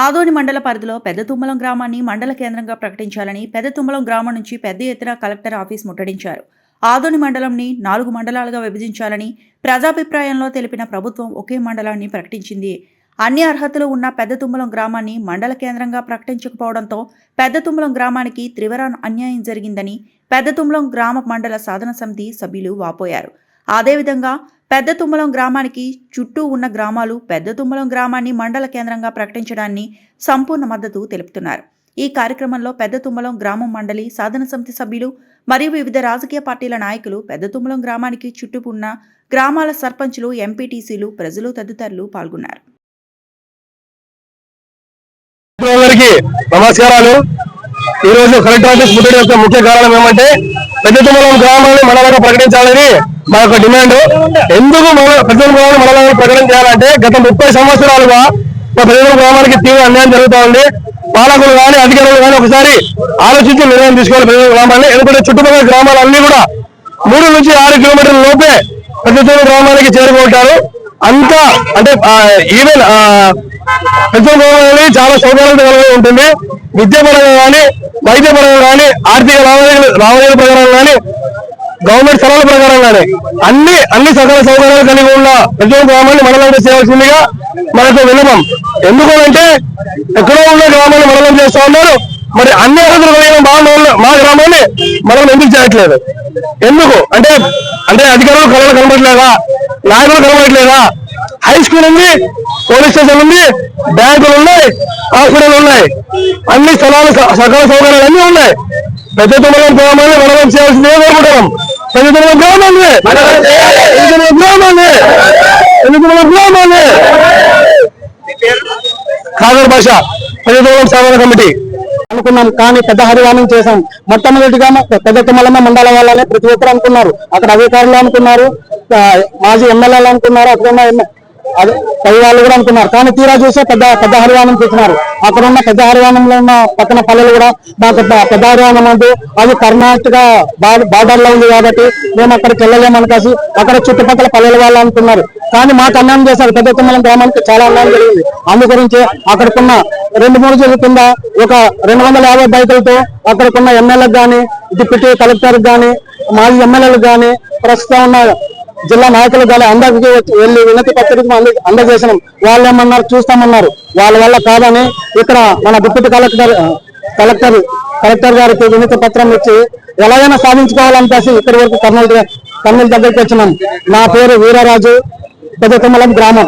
ఆదోని మండల పరిధిలో పెద్ద తుమ్మలం గ్రామాన్ని మండల కేంద్రంగా ప్రకటించాలని పెద్ద తుమ్మలం గ్రామం నుంచి పెద్ద ఎత్తున కలెక్టర్ ఆఫీస్ ముట్టడించారు. ఆదోని మండలంని నాలుగు మండలాలుగా విభజించాలని ప్రజాభిప్రాయంలో తెలిపిన ప్రభుత్వం ఒకే మండలాన్ని ప్రకటించింది. అన్ని అర్హతలు ఉన్న పెద్ద తుమ్మలం గ్రామాన్ని మండల కేంద్రంగా ప్రకటించకపోవడంతో పెద్ద తుమ్మలం గ్రామానికి త్రివరాన్ అన్యాయం జరిగిందని పెద్ద తుమ్మలం గ్రామ మండల సాధన సమితి సభ్యులు వాపోయారు. అదేవిధంగా పెద్ద తుమ్మలం గ్రామానికి చుట్టూ ఉన్న గ్రామాలు పెద్ద తుమ్మలం గ్రామాన్ని మండల కేంద్రంగా ప్రకటించడాన్ని సంపూర్ణ మద్దతు తెలుపుతున్నారు. ఈ కార్యక్రమంలో పెద్ద తుమ్మలం గ్రామం మండలి సాధన సమితి సభ్యులు మరియు వివిధ రాజకీయ పార్టీల నాయకులు పెద్ద తుమ్మలం గ్రామానికి చుట్టూ ఉన్న గ్రామాల సర్పంచులు ఎంపీటీసీలు ప్రజలు తదితరులు పాల్గొన్నారు. నమస్కారాలు. ఈ రోజు కలెక్టర్ ఆఫీస్ ముట్టడి యొక్క ముఖ్య కారణం ఏమంటే పెద్ద తుమ్మలం గ్రామాన్ని మండలంగా ప్రకటించాలని మా యొక్క డిమాండ్. ఎందుకు మన పెద్ద గ్రామాన్ని మనలాగా చేయాలంటే గత ముప్పై సంవత్సరాలుగా మా ప్రజల గ్రామానికి తీవ్ర అన్యాయం జరుగుతూ ఉంది. పాలకులు కానీ అధికారులు కానీ ఒకసారి ఆలోచించి నిర్ణయం తీసుకోవాలి ప్రజల గ్రామాన్ని. ఎందుకంటే చుట్టుపక్కల గ్రామాలన్నీ కూడా మూడు నుంచి ఆరు కిలోమీటర్ల లోపే పెద్ద గ్రామానికి చేరుకుంటారు అంతా అంటే ఈవెన్ పెద్ద గ్రామాలని చాలా సౌకర్యాలు కలిగి ఉంటుంది. విద్యాపరంగా కానీ వైద్యపరంగా కానీ ఆర్థిక లావాదేవీల లావాదేవీల ప్రకారం కానీ గవర్నమెంట్ స్థలాల ప్రకారంగానే అన్ని అన్ని సకల సౌకర్యాలు కలిగి ఉన్న పెద్ద గ్రామాన్ని మనలో చేయాల్సిందిగా మనకు విన్నపం. ఎందుకు అంటే ఎక్కడో ఉన్న గ్రామాన్ని మనలో చేస్తా ఉన్నారు. మరి అన్ని అర్హతలు కలిగిన మా మా గ్రామాన్ని మనం ఎందుకు చేయట్లేదు? ఎందుకు? అంటే అంటే అధికారులు కళలు కనబడట్లేదా నాయకులు కనబడట్లేదా హై స్కూల్ ఉంది పోలీస్ స్టేషన్ ఉంది బ్యాంకులు ఉన్నాయి హాస్పిటల్ ఉన్నాయి. అన్ని స్థలాలు స- సకల సౌకర్యాలు అన్ని ఉన్నాయి. పెద్ద తుమ్మలం గ్రామాన్ని మనం చేయాల్సిందే కోరుకుంటున్నాం. పెద్ద గ్రామాలే. గ్రామాన్ని గ్రామాలే. తుమ్మలం గ్రామాలే. పెద్ద ఖాదర్ భాష పెద్ద సాధన కమిటీ. అనుకున్నాం కానీ పెద్ద హరివాణం చేశాం. మొట్టమొదటిగా పెద్ద తుమ్మలమ్మ మండల వాళ్ళనే ప్రతి ఒక్కరు అనుకున్నారు. అక్కడ అధికారులు అనుకున్నారు. మాజీ ఎమ్మెల్యేలు అనుకున్నారు. అక్కడ అదే పై వాళ్ళు కూడా అనుకున్నారు. కానీ తీరా చూసే పెద్ద పెద్ద హరివాణం చూస్తున్నారు. అక్కడ ఉన్న పెద్ద హరివాణంలో ఉన్న పక్కన పల్లెలు కూడా మాకు పెద్ద- పెద్ద హరివాణం అంటే అది కర్ణాటక బార్డర్లో ఉంది కాబట్టి మేము అక్కడికి వెళ్ళలేమని కాసి అక్కడ చుట్టుపక్కల పల్లెల వాళ్ళు అనుకున్నారు. కానీ మాకు అన్యాయం చేశారు. పెద్ద తుమ్మలం గ్రామానికి చాలా అన్యాయం జరిగింది. అందుగురించి అక్కడికున్న రెండు మూడు రోజుల కింద ఒక రెండు వందల యాభై బైకులతో అక్కడికున్న ఎమ్మెల్యేలకు కానీ డిప్యూటీ కలెక్టర్ కానీ మాజీ ఎమ్మెల్యేలకు కానీ ప్రస్తుతం ఉన్న జిల్లా నాయకులు కానీ అందరికి వెళ్ళి వినతి పత్రిక అందజేసినాం. వాళ్ళు ఏమన్నారు చూస్తామన్నారు. వాళ్ళ వల్ల కాదని ఇక్కడ మన డిప్యూటీ కలెక్టర్ కలెక్టర్ కలెక్టర్ గారికి వినతి పత్రం ఇచ్చి ఎలాగైనా సాధించుకోవాలనిపేసి ఇక్కడి వరకు కర్నూలు కర్నూలు దగ్గరికి వచ్చినాం. నా పేరు వీరరాజు పెద్దతుమ్మలం గ్రామం.